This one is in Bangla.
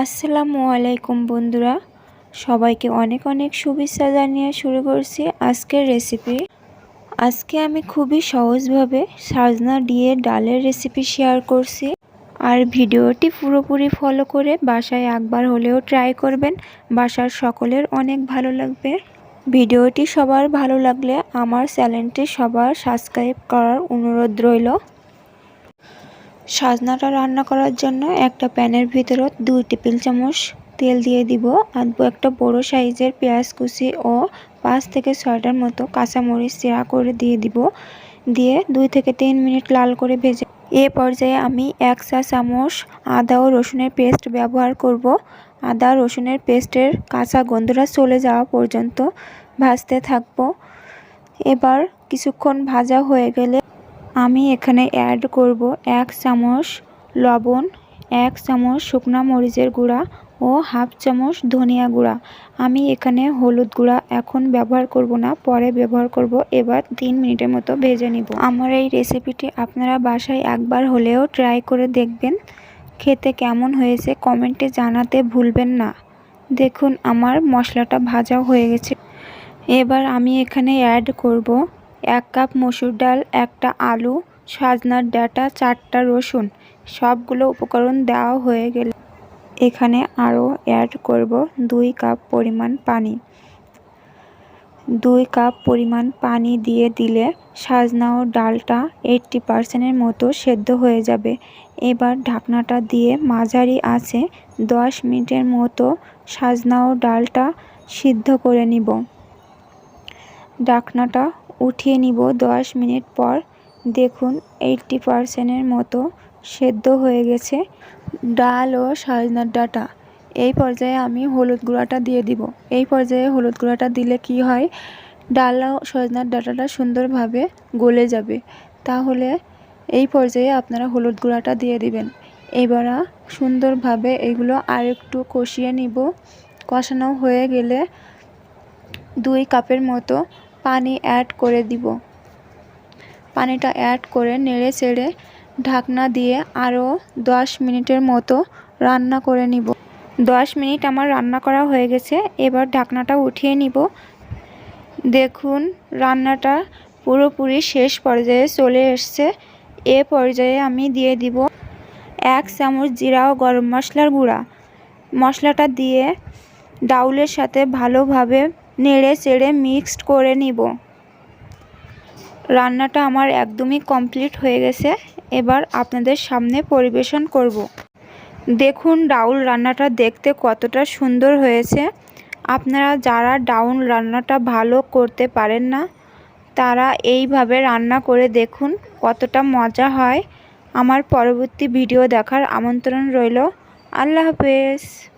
আসসালামু আলাইকুম বন্ধুরা। সবাইকে অনেক অনেক শুভেচ্ছা জানিয়ে শুরু করছি আজকের রেসিপি আজকে আমি খুবই সহজভাবে সাজনা দিয়ে ডালের রেসিপি শেয়ার করছি। আর ভিডিওটি পুরোপুরি ফলো করে বাসায় একবার হলেও ট্রাই করবেন। বাসার সকলের অনেক ভালো লাগবে। ভিডিওটি সবার ভালো লাগলে আমার চ্যানেলটি সবার সাবস্ক্রাইব করার অনুরোধ রইল। সাজনাটা রান্না করার জন্য একটা প্যানের ভিতরত দুই টেবিল চামচ তেল দিয়ে দিব। আর একটা বড় সাইজের পেঁয়াজ কুচি ও পাঁচ থেকে ছয়টার মতো কাঁচামরিচ চেরা করে দিয়ে দিব। দিয়ে দুই থেকে তিন মিনিট লাল করে ভেজে এ পর্যায়ে আমি এক চা চামচ আদা ও রসুনের পেস্ট ব্যবহার করব। আদা, রসুনের পেস্টের কাঁচা গন্ধটা চলে যাওয়া পর্যন্ত ভাজতে থাকব। এবার কিছুক্ষণ ভাজা হয়ে গেলে আমি এখানে অ্যাড করব এক চামচ লবণ, এক চামচ শুকনো মরিচের গুঁড়া ও হাফ চামচ ধনিয়া গুঁড়া। আমি এখানে হলুদ গুঁড়া এখন ব্যবহার করব না, পরে ব্যবহার করব। এবার তিন মিনিটের মতো ভেজে নিব। আমার এই রেসিপিটি আপনারা বাসায় একবার হলেও ট্রাই করে দেখবেন। খেতে কেমন হয়েছে কমেন্টে জানাতে ভুলবেন না। দেখুন, আমার মশলাটা ভাজা হয়ে গেছে। এবার আমি এখানে অ্যাড করব এক কাপ মসুর ডাল, একটা আলু, সাজনার ডাটা, চারটা রসুন, সবগুলো উপকরণ দেওয়া হয়ে গেলে এখানে আরও অ্যাড করব দুই কাপ পরিমাণ পানি। দুই কাপ পরিমাণ পানি দিয়ে দিলে সাজনা ও ডালটা এইটটি পার্সেন্টের মতো সেদ্ধ হয়ে যাবে। এবার ঢাকনাটা দিয়ে মাঝারি আছে দশ মিনিটের মতো সাজনা ও ডালটা সিদ্ধ করে নিব। ঢাকনাটা উঠিয়ে নিব। দশ মিনিট পর দেখুন এইটটি পারসেন্টের মতো সেদ্ধ হয়ে গেছে ডাল ও সজনার ডাটা। এই পর্যায়ে আমি হলুদ গুঁড়াটা দিয়ে দিব। এই পর্যায়ে হলুদ গুঁড়াটা দিলে কি হয়? ডাল ও সজনার ডাটাটা সুন্দরভাবে গলে যাবে। তাহলে এই পর্যায়ে আপনারা হলুদ গুঁড়াটা দিয়ে দিবেন। এবার সুন্দরভাবে এগুলো আর একটু কষিয়ে নিব। কষানো হয়ে গেলে দুই কাপের মতো পানি অ্যাড করে দিব। পানিটা অ্যাড করে নেড়ে চেড়ে ঢাকনা দিয়ে আরও দশ মিনিটের মতো রান্না করে নিব। দশ মিনিট আমার রান্না করা হয়ে গেছে, এবার ঢাকনাটা উঠিয়ে নিব। দেখুন, রান্নাটা পুরোপুরি শেষ পর্যায়ে চলে এসছে। এ পর্যায়ে আমি দিয়ে দিব এক চামচ জিরা ও গরম মশলার গুঁড়া। মশলাটা দিয়ে ডাউলের সাথে ভালোভাবে নেড়ে চেড়ে মিক্সড করে নিব। রান্নাটা আমার একদমই কমপ্লিট হয়ে গেছে। এবার আপনাদের সামনে পরিবেশন করব। দেখুন, ডাউল রান্নাটা দেখতে কতটা সুন্দর হয়েছে। আপনারা যারা ডাউন রান্নাটা ভালো করতে পারেন না, তারা এইভাবে রান্না করে দেখুন কতটা মজা হয়। আমার পরবর্তী ভিডিও দেখার আমন্ত্রণ রইল। আল্লাহ হাফেজ।